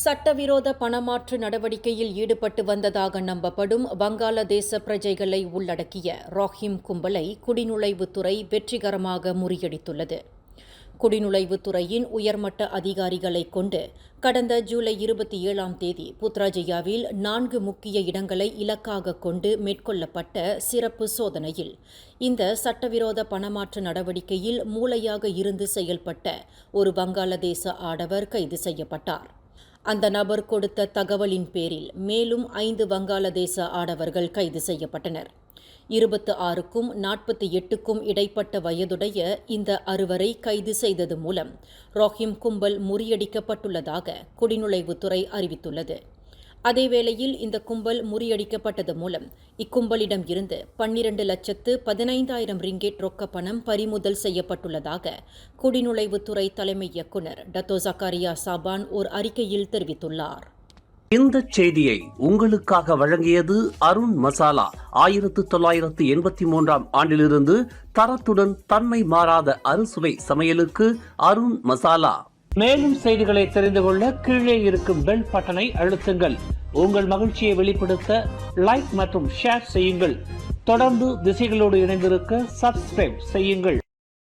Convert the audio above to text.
சட்டவிரோத பணமாற்று நடவடிக்கையில் ஈடுபட்டு வந்ததாக நம்பப்படும் வங்காளதேச பிரஜைகளை உள்ளடக்கிய ராஹிம் கும்பலை குடிநுழைவுத்துறை வெற்றிகரமாக முறியடித்துள்ளது. குடிநுழைவுத்துறையின் உயர்மட்ட அதிகாரிகளை கொண்டு கடந்த ஜூலை இருபத்தி ஏழாம் தேதி புத்ராஜயாவில் நான்கு முக்கிய இடங்களை இலக்காக கொண்டு மேற்கொள்ளப்பட்ட சிறப்பு சோதனையில் இந்த சட்டவிரோத பணமாற்று நடவடிக்கையில் மூளையாக இருந்து செயல்பட்ட ஒரு வங்காளதேச ஆடவர் கைது செய்யப்பட்டார். அந்த நபர் கொடுத்த தகவலின் பேரில் மேலும் ஐந்து வங்காளதேச ஆடவர்கள் கைது செய்யப்பட்டனர். இருபத்து ஆறுக்கும் நாற்பத்தி எட்டுக்கும் இடைப்பட்ட வயதுடைய இந்த அறுவரை கைது செய்தது மூலம் ரோஹிம் கும்பல் முறியடிக்கப்பட்டுள்ளதாக குடிநுழைவுத்துறை அறிவித்துள்ளது. அதேவேளையில் இந்த கும்பல் முறியடிக்கப்பட்டது மூலம் இக்கும்பலிடம் இருந்து பன்னிரண்டு லட்சத்து பதினைந்தாயிரம் ரிங்கெட் ரொக்க பணம் பறிமுதல் செய்யப்பட்டுள்ளதாக குடிநுழைவுத்துறை தலைமை இயக்குநர் டத்தோ ஜக்காரியா சாபான் ஓர் அறிக்கையில் தெரிவித்துள்ளார். இந்த செய்தியை உங்களுக்காக வழங்கியது அருண் மசாலா. ஆயிரத்து தொள்ளாயிரத்து எண்பத்தி மூன்றாம் ஆண்டிலிருந்து தரத்துடன் தன்மை மாறாத அறுசுவை சமையலுக்கு அருண் மசாலா. மேலும் செய்திகளை தெரிந்து கொள்ள கீழே இருக்கும் பெல் பட்டனை அழுத்துங்கள். உங்கள் மகிழ்ச்சியை வெளிப்படுத்த லைக் மற்றும் ஷேர் செய்யுங்கள். தொடர்ந்து திசைகளோடு இணைந்திருக்க சப்ஸ்கிரைப் செய்யுங்கள்.